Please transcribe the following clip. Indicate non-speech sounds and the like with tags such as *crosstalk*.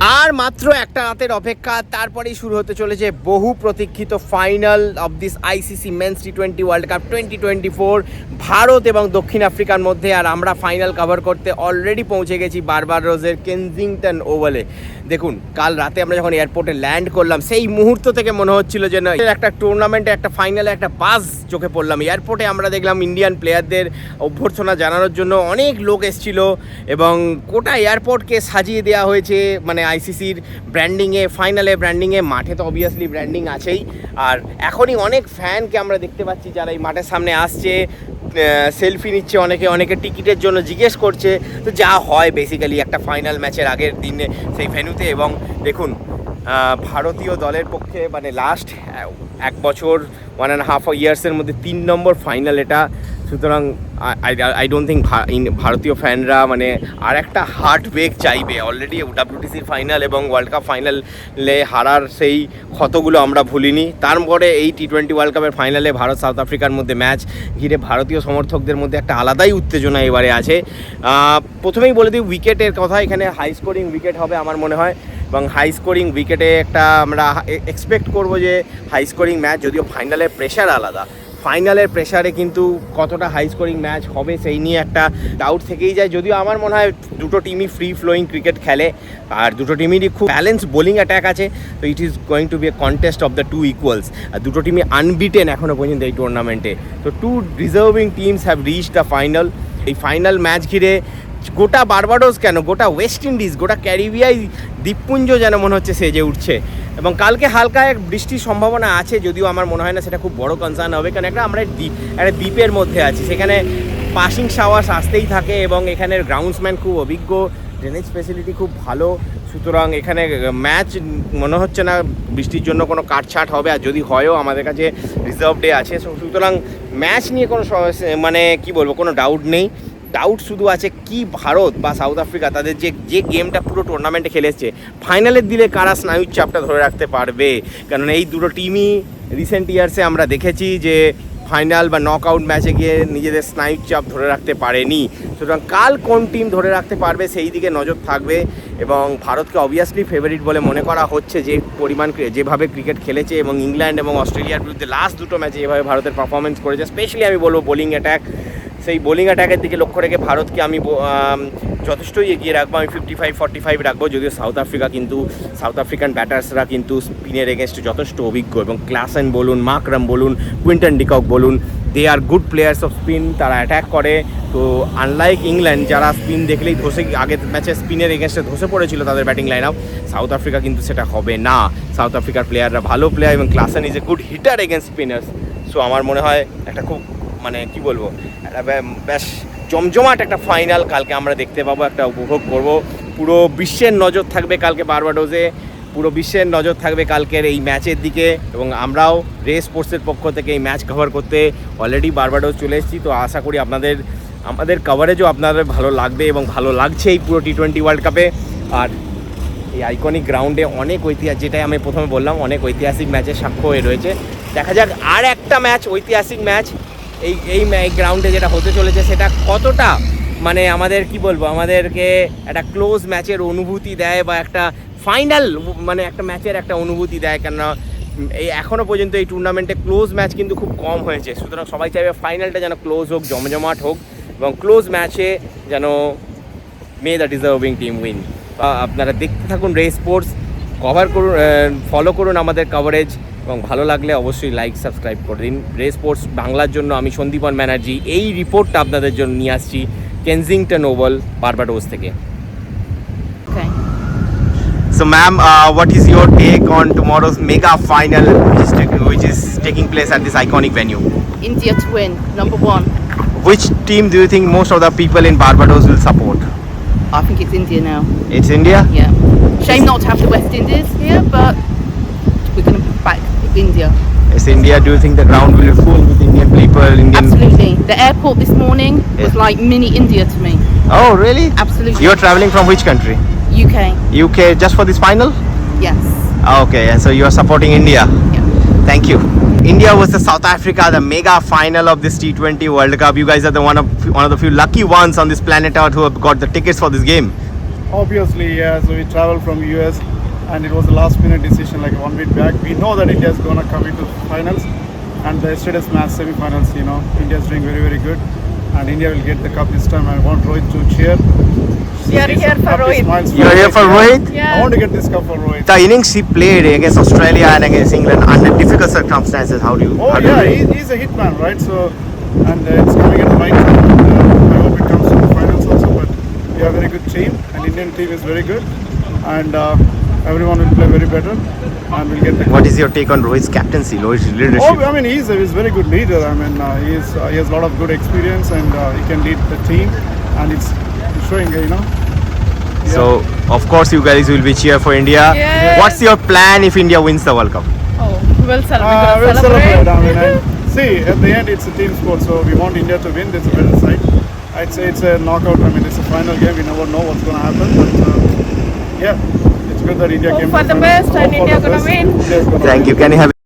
আর মাত্র একটা রাতের অপেক্ষা, তারপরেই শুরু হতে চলেছে বহু প্রতীক্ষিত final of this ICC men's T twenty world cup twenty twenty four Bharat এবং দক্ষিণ আফ্রিকার মধ্যে। আর আমরা ফাইনাল কভার করতে অলরেডি পৌঁছে গেছি বারবার রোজের কেনজিংটন ওভালে। দেখুন, কাল রাতে আমরা যখন এয়ারপোর্টে ল্যান্ড করলাম, সেই মুহূর্ত থেকে মনে হচ্ছিল যে না, একটা টুর্নামেন্টে একটা ফাইনালে একটা বাস চোখে পড়লাম। এয়ারপোর্টে আমরা দেখলাম ইন্ডিয়ান প্লেয়ারদের অভ্যর্থনা জানানোর জন্য অনেক লোক এসেছিল এবং গোটা এয়ারপোর্টকে সাজিয়ে দেওয়া হয়েছে। মানে আইসিসির ব্র্যান্ডিংয়ে ফাইনালে ব্র্যান্ডিংয়ে মাঠে তো অবভিয়াসলি ব্র্যান্ডিং আছেই। আর এখনই অনেক ফ্যানকে আমরা দেখতে পাচ্ছি যারা এই মাঠের সামনে আসছে সেলফি নিচ্ছে অনেকে অনেকে টিকিটের জন্য জিজ্ঞেস করছে। তো যা হয় বেসিক্যালি একটা ফাইনাল ম্যাচের আগের দিনে সেই ভেন্যুতে এবং দেখুন ভারতীয় দলের পক্ষে মানে লাস্ট এক বছর ওয়ান অ্যান্ড হাফ ইয়ার্সের মধ্যে তিন নম্বর ফাইনাল এটা সুতরাং আই ডোন্ট থিঙ্ক ভারতীয় ফ্যানরা মানে আর একটা হার্ট ব্রেক চাইবে অলরেডি ডাব্লিউটিসির ফাইনাল এবং ওয়ার্ল্ড কাপ ফাইনালে হারার সেই ক্ষতগুলো আমরা ভুলিনি। তারপরে এই টি টোয়েন্টি ওয়ার্ল্ড কাপের ফাইনালে ভারত সাউথ আফ্রিকার মধ্যে ম্যাচ ঘিরে ভারতীয় সমর্থকদের মধ্যে একটা আলাদাই উত্তেজনা এবারে আছে। প্রথমেই বলে দিই উইকেটের কথা এখানে হাই স্কোরিং উইকেট হবে আমার মনে হয়। এবং হাই স্কোরিং উইকেটে একটা আমরা এক্সপেক্ট করব যে হাই স্কোরিং ম্যাচ যদিও ফাইনালের প্রেশার আলাদা। ফাইনালের প্রেশারে কিন্তু কতটা হাই স্কোরিং ম্যাচ হবে সেই নিয়ে একটা ডাউট থেকেই যায়। যদিও আমার মনে হয় দুটো টিমই ফ্রি ফ্লোয়িং ক্রিকেট খেলে, আর দুটো টিমেরই খুব ব্যালেন্স বোলিং অ্যাটাক আছে, তো it is going to be a contest of the two equals আর দুটো টিমই আনবিটেন এখনও পর্যন্ত এই টুর্নামেন্টে তো two deserving teams have reach the final এই ফাইনাল ম্যাচ ঘিরে গোটা বারবাডোস কেন? গোটা ওয়েস্ট ইন্ডিজ গোটা ক্যারিবিয়াই দ্বীপপুঞ্জ যেন মনে হচ্ছে সেজে উঠছে। এবং কালকে হালকা এক বৃষ্টির সম্ভাবনা আছে, যদিও আমার মনে হয় না সেটা খুব বড় কনসার্ন হবে, কারণ একটা আমরা দ্বীপ, একটা দ্বীপের মধ্যে আছি। সেখানে পাসিং শাওয়ার্স আসতেই থাকে এবং এখানের গ্রাউন্ডসম্যান খুব অভিজ্ঞ ড্রেনেজ ফেসিলিটি খুব ভালো। সুতরাং এখানে ম্যাচ মনে হচ্ছে না বৃষ্টির জন্য কোনো কাটছাট হবে, আর যদি হয়ও আমাদের কাছে রিজার্ভ ডে আছে। সুতরাং ম্যাচ নিয়ে কোনো মানে কি বলব, কোনো ডাউট নেই। ডাউট শুধু আছে কি ভারত বা সাউথ আফ্রিকা তাদের যে যে গেমটা পুরো টুর্নামেন্টে খেলেছে ফাইনালের দিলে কারা স্নায়ুর চাপটা ধরে রাখতে পারবে? কারণ এই দুটো টিমই রিসেন্ট ইয়ার্সে আমরা দেখেছি যে ফাইনাল বা নক আউট ম্যাচে গিয়ে নিজেদের স্নায়ুর চাপ ধরে রাখতে পারেনি। সুতরাং কাল কোন টিম ধরে রাখতে পারবে সেই দিকে নজর থাকবে এবং ভারতকে অবভিয়াসলি ফেভারিট বলে মনে করা হচ্ছে যে, পরিমাণ যেভাবে ক্রিকেট খেলেছে এবং ইংল্যান্ড এবং অস্ট্রেলিয়ার বিরুদ্ধে লাস্ট দুটো ম্যাচে যেভাবে ভারতের পারফরমেন্স করেছে। স্পেশালি আমি বলব বোলিং অ্যাটাক সেই বোলিং অ্যাটাকের দিকে লক্ষ্য রেখে ভারতকে আমি যথেষ্টই এগিয়ে রাখব। আমি ফিফটি ফাইভ ফর্টি ফাইভ রাখব, যদিও সাউথ আফ্রিকা কিন্তু সাউথ আফ্রিকান ব্যাটার্সরা কিন্তু স্পিনের এগেনস্টে যথেষ্ট অভিজ্ঞ এবং ক্লাসেন বলুন মাকরাম বলুন কুইন্টন ডিকক বলুন they are good players of spin তারা অ্যাটাক করে। তো আনলাইক ইংল্যান্ড যারা স্পিন দেখলেই ধসে আগের ম্যাচে স্পিনের এগেনস্টে ধসে পড়েছিল তাদের batting line up South Africa কিন্তু সেটা হবে না। সাউথ আফ্রিকার প্লেয়াররা ভালো প্লেয়ার এবং Klaasen is a good hitter against spinners so আমার মনে হয় একটা খুব মানে কি বলব, একটা বে- বেশ জমজমাট একটা ফাইনাল কালকে আমরা দেখতে পাবো, একটা উপভোগ করব। পুরো বিশ্বের নজর থাকবে কালকে বারবাডোজে পুরো বিশ্বের নজর থাকবে কালকের এই ম্যাচের দিকে এবং আমরাও রেস স্পোর্টসের পক্ষ থেকে এই ম্যাচ কভার করতে অলরেডি বারবাডোজ চলে এসেছি। তো আশা করি আপনাদের, আমাদের কভারেজও আপনাদের ভালো লাগবে এবং ভালো লাগছে এই পুরো টি টোয়েন্টি ওয়ার্ল্ড কাপে আর এই আইকনিক গ্রাউন্ডে অনেক ঐতিহাসিক যেটাই আমি প্রথমে বললাম, অনেক ঐতিহাসিক ম্যাচের সাক্ষ্য হয়ে রয়েছে। দেখা যাক আর একটা ম্যাচ ঐতিহাসিক ম্যাচ এই এই গ্রাউন্ডে যেটা হতে চলেছে সেটা কতটা মানে আমাদের, কি বলব, আমাদেরকে একটা ক্লোজ ম্যাচের অনুভূতি দেয় বা একটা ফাইনাল মানে একটা ম্যাচের একটা অনুভূতি দেয়। কেননা এই এখনও পর্যন্ত এই টুর্নামেন্টে ক্লোজ ম্যাচ কিন্তু খুব কম হয়েছে। সুতরাং সবাই চাইবে ফাইনালটা যেন ক্লোজ হোক, জমজমাট হোক এবং ক্লোজ ম্যাচে যেন may the deserving team win আপনারা দেখতে থাকুন রে স্পোর্টস কভার করুন ফলো করুন আমাদের কভারেজ এবং ভালো লাগলে অবশ্যই লাইক সাবস্ক্রাইব করে দিন রে স্পোর্টস বাংলার জন্য আমি সন্দীপন ব্যানার্জি এই রিপোর্টটা আপনাদের জন্য নিয়ে আসছি কেনজিংটন ওভাল বারবাডোস থেকে Okay. So, ma'am, uh, what is your take on tomorrow's mega final, which is, which is taking place at this iconic venue? India to win, number one. Which team do you think most of the people in Barbados will support? I think it's India now. It's India. Yeah. Shame not to have the West Indies here, but we're going to back India. It's India. Do you think the ground will be full with Indian people? Indian. Absolutely. The airport this morning was like mini India to me. Oh, really? Absolutely. You're traveling from which country? UK. UK just for this final? Yes. Ah, okay, and so you are supporting India. Yeah. Thank you. India versus South Africa, the mega final of this T20 World Cup. You guys are the one of one of the few lucky ones on this planet Earth who have got the tickets for this game. Obviously, yeah. So we traveled from US, and it was a last-minute decision, like one week back. We know that India is gonna come into finals, and the yesterday's match semi-finals. You know, India is doing very, very good, and India will get the cup this time. I want Rohit to cheer. You are here for happy Rohit. You are here for Rohit? Yeah. I want to get this cup for Rohit. The innings he played against Australia and against England under difficult circumstances. How do you? Oh how do you yeah, he, he's a hitman, right? So, and uh, it's coming at the right time. And, uh, I hope it comes to the finals also. But we have a very good team, and Indian team is very good, and uh, everyone will play very better, and we'll get the. What is your take on Rohit's captaincy, Rohit's leadership? Oh, I mean, he's a, he's a very good leader. I mean, uh, he's, uh, he has a lot of good experience, and uh, he can lead the team, and it's it's showing, you know. So, of course, you guys will be cheer for India. Yes. What's your plan if India wins the World Cup? Oh, we'll celebrate. Uh, we're we'll gonna celebrate. I mean, and *laughs* see, at the end, it's a team sport, so we want India to win. That's a better side. I'd say it's a knockout. I mean, it's a final game. We never know what's going to happen, but uh, yeah, for the best and India gonna win. Thank you. Can you have